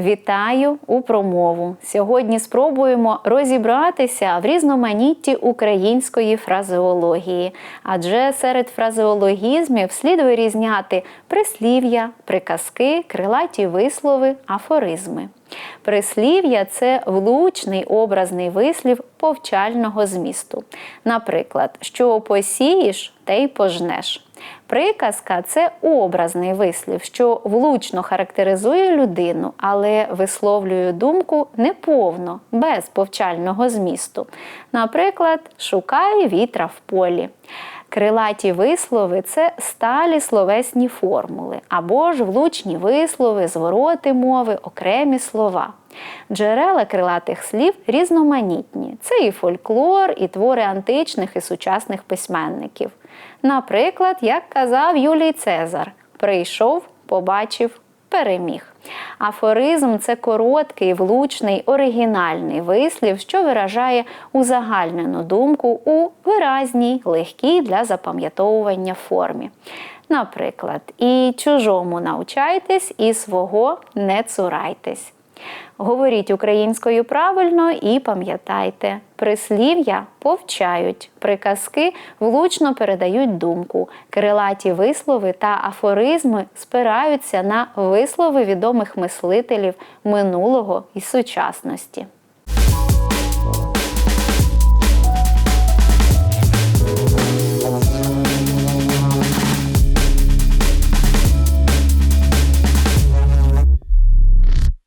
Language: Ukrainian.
Вітаю у промову. Сьогодні спробуємо розібратися в різноманітті української фразеології, адже серед фразеологізмів слід вирізняти прислів'я, приказки, крилаті вислови, афоризми. Прислів'я це влучний образний вислів повчального змісту. Наприклад, що посієш, те й пожнеш. Приказка це образний вислів, що влучно характеризує людину, але висловлює думку неповно, без повчального змісту. Наприклад, шукай вітра в полі. Крилаті вислови це сталі словесні формули, або ж влучні вислови, звороти мови, окремі слова. Джерела крилатих слів різноманітні. Це і фольклор, і твори античних і сучасних письменників. Наприклад, як казав Юлій Цезар: прийшов, побачив, переміг. Афоризм це короткий, влучний, оригінальний вислів, що виражає узагальнену думку у виразній, легкій для запам'ятовування формі. Наприклад, і чужому навчайтесь, і свого не цурайтесь. Говоріть українською правильно і пам'ятайте, прислів'я повчають, приказки влучно передають думку, крилаті вислови та афоризми спираються на вислови відомих мислителів минулого і сучасності.